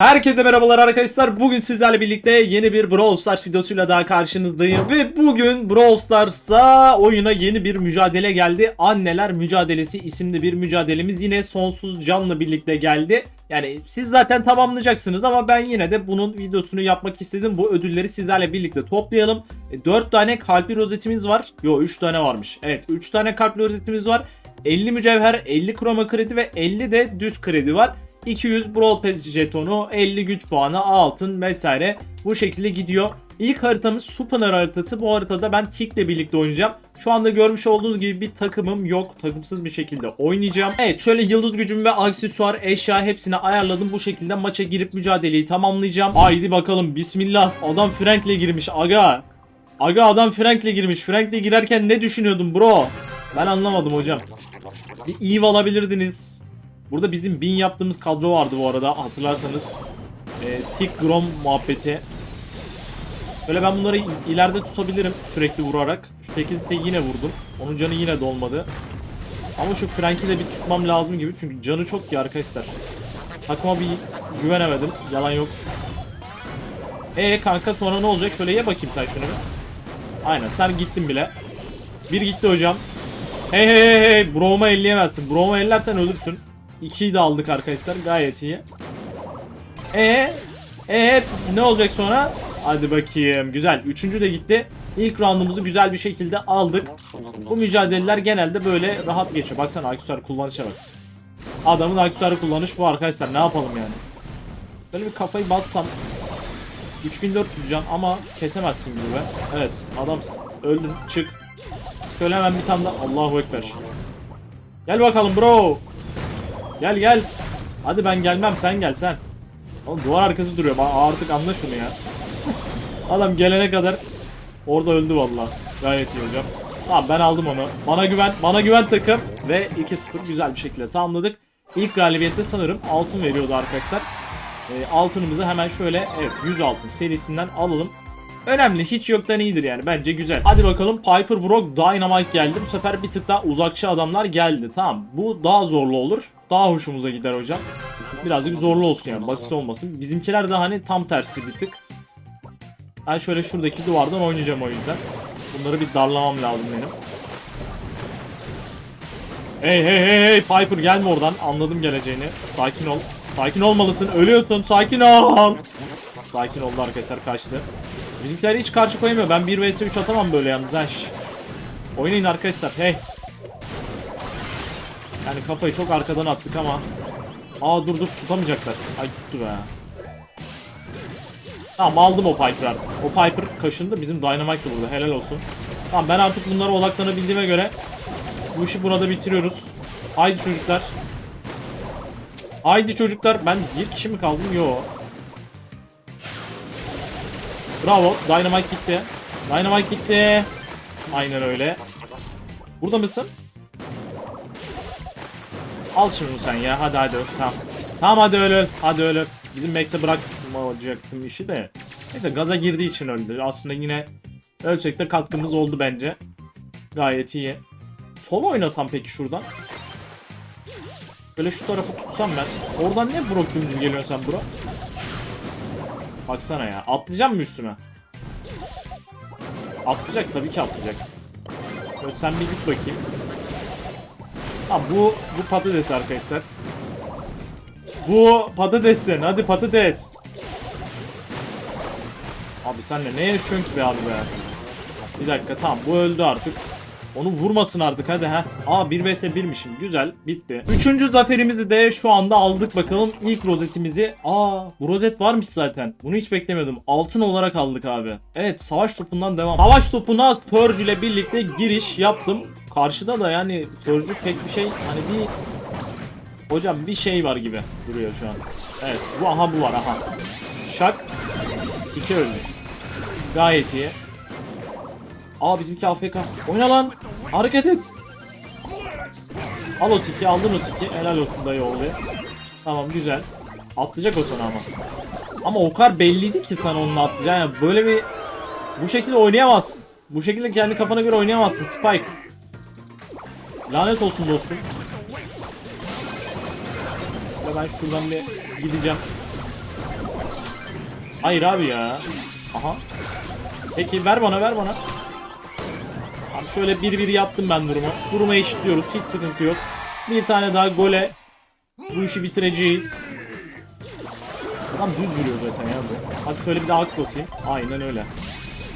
Herkese merhabalar arkadaşlar. Bugün sizlerle birlikte yeni bir Brawl Stars videosuyla daha karşınızdayım. Ve bugün Brawl Stars'ta oyuna yeni bir mücadele geldi. Anneler Mücadelesi isimli bir mücadelemiz yine sonsuz canla birlikte geldi. Yani siz zaten tamamlayacaksınız ama ben yine de bunun videosunu yapmak istedim. Bu ödülleri sizlerle birlikte toplayalım. 4 tane kalpli rozetimiz var. Yo 3 tane varmış. Evet 3 tane kalpli rozetimiz var. 50 mücevher, 50 kroma kredi ve 50 de düz kredi var. 200 Brawl Pass jetonu, 50 güç puanı, altın vesaire bu şekilde gidiyor. İlk haritamız Supernal haritası. Bu haritada ben Tick'le birlikte oynayacağım. Şu anda görmüş olduğunuz gibi bir takımım yok. Takımsız bir şekilde oynayacağım. Evet şöyle yıldız gücüm ve aksesuar, eşya hepsini ayarladım. Bu şekilde maça girip mücadeleyi tamamlayacağım. Haydi bakalım bismillah. Adam Frank'le girmiş aga. Aga adam Frank'le girmiş. Frank'le girerken ne düşünüyordun bro? Ben anlamadım hocam. Bir Eve alabilirdiniz. Burada bizim bin yaptığımız kadro vardı bu arada hatırlarsanız. E, Tick Grom muhabbeti. Böyle ben bunları il- ileride tutabilirim sürekli vurarak. Şu teki de yine vurdum. Onun canı yine dolmadı. Ama şu Frank'i de bir tutmam lazım gibi çünkü canı çok iyi arkadaşlar. Takıma bir güvenemedim. Yalan yok. E kanka sonra ne olacak? Şöyle ye bakayım sen şunu. Aynen sen gittin bile. Bir gitti hocam. Hey hey hey hey Broma elleyemezsin. Broma ellersen ölürsün. 2'yi de aldık arkadaşlar gayet iyi. E e ne olacak sonra? Hadi bakayım güzel. Üçüncü de gitti. İlk roundumuzu güzel bir şekilde aldık. Bu mücadeleler genelde böyle rahat geçiyor. Baksana aksesuar kullanışa bak. Adamın aksesuarı kullanış bu arkadaşlar. Ne yapalım yani? Böyle bir kafayı bassam 3400 can ama kesemezsin gibi be. Evet adam s- öldün çık. Şöyle hemen bir tane daha Allahu Ekber. Gel bakalım bro. Gel gel. Hadi ben gelmem sen gel sen. Oğlum duvar arkası duruyor. Artık anla şunu ya. Adam gelene kadar orada öldü valla. Gayet iyi hocam. Tamam ben aldım onu. Bana güven, bana güven takım ve 2-0 güzel bir şekilde tamamladık. İlk galibiyette sanırım altın veriyordu arkadaşlar. E, altınımızı hemen şöyle evet 100 altın serisinden alalım. Önemli hiç yoktan iyidir yani bence güzel. Hadi bakalım Piper Brock Dynamite geldi. Bu sefer bir tık daha uzakçı adamlar geldi. Tamam bu daha zorlu olur. Daha hoşumuza gider hocam. Birazcık zorlu olsun yani basit olmasın. Bizimkiler de hani tam tersi bir tık. Ben şöyle şuradaki duvardan oynayacağım o yüzden. Bunları bir darlamam lazım benim. Hey hey hey hey Piper gelme oradan. Anladım geleceğini. Sakin ol. Sakin olmalısın. Ölüyorsun. Sakin ol. Sakin oldu arkadaşlar kaçtı. Bizimkiler hiç karşı koyamıyor. Ben 1 vs 3 atamam böyle yalnız. Ha. Oynayın arkadaşlar. Hey. Yani kafayı çok arkadan attık ama. Aa dur dur tutamayacaklar. Ay tuttu be. Tamam aldım o Piper artık. O Piper kaşındı. Bizim Dynamite de burada. Helal olsun. Tamam ben artık bunlara odaklanabildiğime göre bu işi burada bitiriyoruz. Haydi çocuklar. Haydi çocuklar. Ben bir kişi mi kaldım? Yo. Bravo. Dynamite gitti. Dynamite gitti. Aynen öyle. Burada mısın? Al şunu sen ya. Hadi hadi. Tamam. Tamam hadi öl. Hadi öl. Bizim Max'e bırakmayacaktım işi de. Neyse gaza girdiği için öldü. Aslında yine ölçekte katkımız oldu bence. Gayet iyi. Sol oynasam peki şuradan. Böyle şu tarafı tutsam ben. Oradan ne Brock geliyorsun sen bro? Baksana ya. Atlayacak mı üstüme? Atlayacak tabii ki atlayacak. Böyle sen bir git bakayım. Ha bu bu patates arkadaşlar. Bu patatesin. Hadi patates. Abi sen de ne yaşıyorsun ki be abi be? Bir dakika tamam bu öldü artık. Onu vurmasın artık hadi ha. Aa 1 vs 1'mişim. Güzel. Bitti. Üçüncü zaferimizi de şu anda aldık bakalım. İlk rozetimizi. Aa bu rozet varmış zaten. Bunu hiç beklemiyordum. Altın olarak aldık abi. Evet savaş topundan devam. Savaş topuna Surge ile birlikte giriş yaptım. Karşıda da yani Surge'lük pek bir şey hani bir Hocam bir şey var gibi duruyor şu an. Evet bu aha bu var aha. Şak. Tiki öldü. Gayet iyi. Aa bizimki AFK. Oyna lan. Hareket et. Al o tiki aldın o tiki. Helal olsun dayı oğlu. Tamam güzel. Atlayacak o sana ama. Ama o kadar belliydi ki sana onun atlayacağı. Yani böyle bir bu şekilde oynayamazsın. Bu şekilde kendi kafana göre oynayamazsın Spike. Lanet olsun dostum. Ya ben şuradan bir gideceğim. Hayır abi ya. Aha. Peki ver bana ver bana. Abi şöyle 1-1 yaptım ben durumu. Durumu eşitliyoruz. Hiç sıkıntı yok. Bir tane daha gole bu işi bitireceğiz. Adam düz duruyor zaten ya bu. Hadi şöyle bir daha aks basayım. Aynen öyle.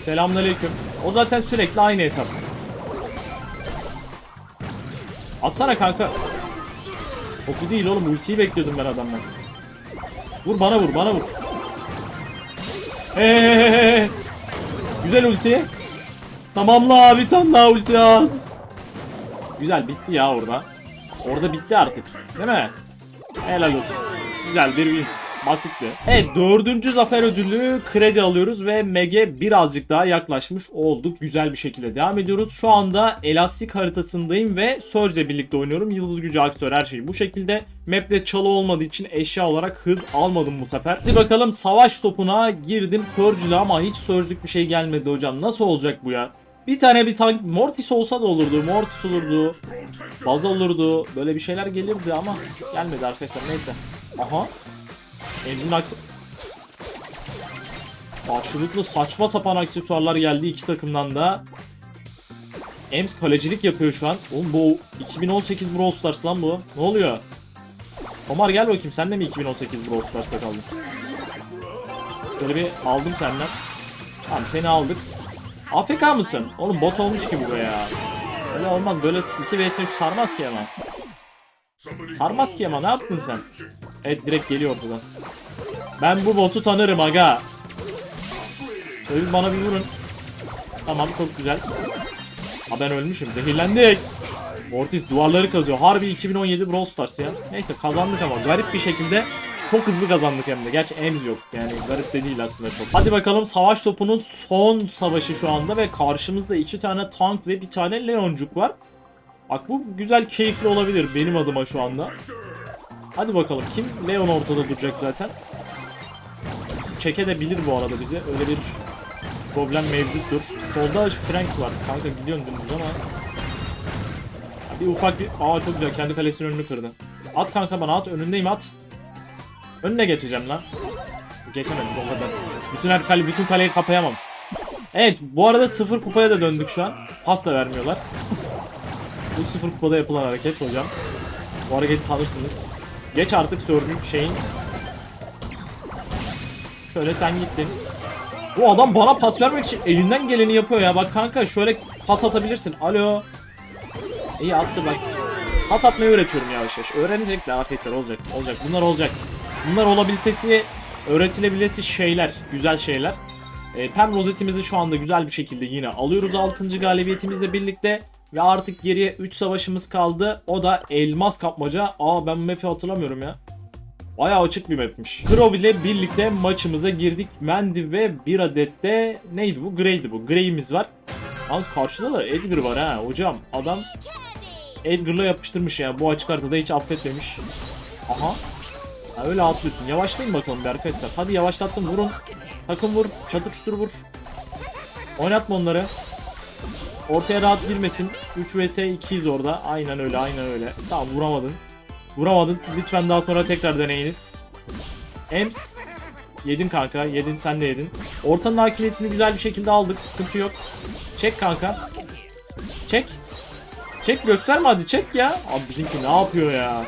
Selamünaleyküm. O zaten sürekli aynı hesap. Atsana kanka. Oku değil oğlum ultiyi bekliyordum ben adamdan. Vur bana vur bana vur. Eee. Güzel ulti. Tamamla abi tane daha ulti at. Güzel bitti ya orada. Orada bitti artık. Değil mi? Helal olsun. Güzel bir win. Basitti. Evet dördüncü zafer ödülü kredi alıyoruz ve Meg'e birazcık daha yaklaşmış olduk. Güzel bir şekilde devam ediyoruz. Şu anda elastik haritasındayım ve Surge'le birlikte oynuyorum. Yıldız gücü aktör her şey bu şekilde. Map'te çalı olmadığı için eşya olarak hız almadım bu sefer. Hadi bakalım savaş topuna girdim Surge'le ama hiç Surge'lük bir şey gelmedi hocam. Nasıl olacak bu ya? Bir tane bir tank Mortis olsa da olurdu. Mortis olurdu. Baz olurdu. Böyle bir şeyler gelirdi ama gelmedi arkadaşlar. Neyse. Aha. Enzin aks... Karşılıklı saçma sapan aksesuarlar geldi iki takımdan da. Ems kalecilik yapıyor şu an. Oğlum bu 2018 Brawl Stars lan bu. Ne oluyor? Omar gel bakayım sen de mi 2018 Brawl Stars'ta kaldın? Şöyle bir aldım senden. Tamam seni aldık. AFK mısın? Oğlum bot olmuş gibi bu ya. Öyle olmaz böyle 2 vs 3 sarmaz ki ama. Sarmaz ki ama ne yaptın sen? Evet direkt geliyor ortadan. Ben bu botu tanırım aga. Şöyle bana bir vurun. Tamam çok güzel. Ha ben ölmüşüm zehirlendik. Mortis duvarları kazıyor. Harbi 2017 Brawl Stars ya. Neyse kazandık ama garip bir şekilde çok hızlı kazandık hem de. Gerçi Ems yok. Yani garip de değil aslında çok. Hadi bakalım savaş topunun son savaşı şu anda ve karşımızda iki tane tank ve bir tane Leoncuk var. Bak bu güzel keyifli olabilir benim adıma şu anda. Hadi bakalım kim? Leon ortada duracak zaten. Çeke de bilir bu arada bizi. Öyle bir problem mevcuttur. Solda Frank var. Kanka gidiyorsun dümdüz ama. Bir ufak bir... Aa çok güzel. Kendi kalesinin önünü kırdı. At kanka bana at. Önündeyim at. Önüne geçeceğim lan. Geçemedim o kadar. Bütün her kale, bütün kaleyi kapayamam. Evet bu arada sıfır kupaya da döndük şu an. Pas da vermiyorlar. bu sıfır kupada yapılan hareket hocam. Bu hareketi tanırsınız. Geç artık Surge'ün şeyin. Şöyle sen gittin. Bu adam bana pas vermek için elinden geleni yapıyor ya. Bak kanka şöyle pas atabilirsin. Alo. İyi attı bak. Pas atmayı öğretiyorum yavaş yavaş. Öğrenecekler arkadaşlar olacak. Olacak. Bunlar olacak. Bunlar olabilitesi, öğretilebilesi şeyler. Güzel şeyler. E, Pem rozetimizi şu anda güzel bir şekilde yine alıyoruz 6. galibiyetimizle birlikte. Ve artık geriye 3 savaşımız kaldı. O da elmas kapmaca. Aa ben bu map'i hatırlamıyorum ya. Bayağı açık bir map'miş. Grove ile birlikte maçımıza girdik. Mandy ve bir adet de neydi bu? Grey'di bu. Grey'imiz var. Yalnız karşıda da Edgar var ha hocam. Adam Edgar'la yapıştırmış ya. Bu açık haritada hiç affetmemiş. Aha. Ha, öyle atlıyorsun. Yavaşlayın bakalım bir arkadaşlar. Hadi yavaşlattım vurun. Takım vur. Çatır vur. Oynatma onları. Ortaya rahat girmesin. 3 vs 2'yiz orada. Aynen öyle aynen öyle. Tamam vuramadın. Vuramadın. Lütfen daha sonra tekrar deneyiniz. Ems. Yedin kanka. Yedin sen de yedin. Ortanın hakimiyetini güzel bir şekilde aldık. Sıkıntı yok. Çek kanka. Çek. Çek gösterme hadi çek ya. Abi bizimki ne yapıyor ya?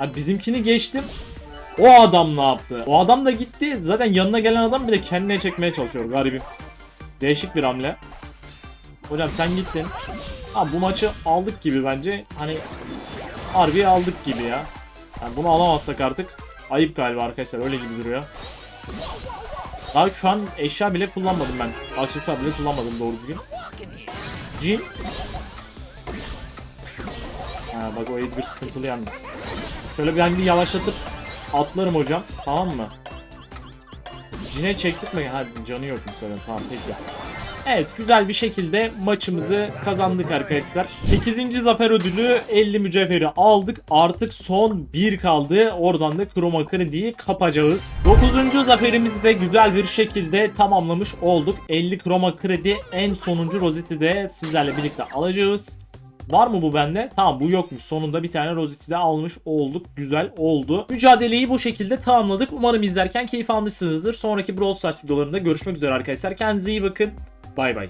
Abi bizimkini geçtim. O adam ne yaptı? O adam da gitti. Zaten yanına gelen adam bile kendine çekmeye çalışıyor garibim. Değişik bir hamle. Hocam sen gittin. Ha bu maçı aldık gibi bence. Hani harbi aldık gibi ya. Yani bunu alamazsak artık ayıp galiba arkadaşlar öyle gibi duruyor. Daha şu an eşya bile kullanmadım ben. Aksesuar bile kullanmadım doğru düzgün. Jin. Ha bak o Edgar sıkıntılı yalnız. Şöyle bir bir yavaşlatıp atlarım hocam. Tamam mı? Cine çektik mi? Ha canı yok mu söyle. Tamam peki. Evet güzel bir şekilde maçımızı kazandık arkadaşlar. 8. zafer ödülü 50 mücevheri aldık. Artık son 1 kaldı. Oradan da Chroma Kredi'yi kapacağız. 9. zaferimizi de güzel bir şekilde tamamlamış olduk. 50 Chroma Kredi en sonuncu rozeti de sizlerle birlikte alacağız. Var mı bu bende? Tamam bu yokmuş. Sonunda bir tane Rosetti de almış olduk. Güzel oldu. Mücadeleyi bu şekilde tamamladık. Umarım izlerken keyif almışsınızdır. Sonraki Brawl Stars videolarında görüşmek üzere arkadaşlar. Kendinize iyi bakın. Bay bay.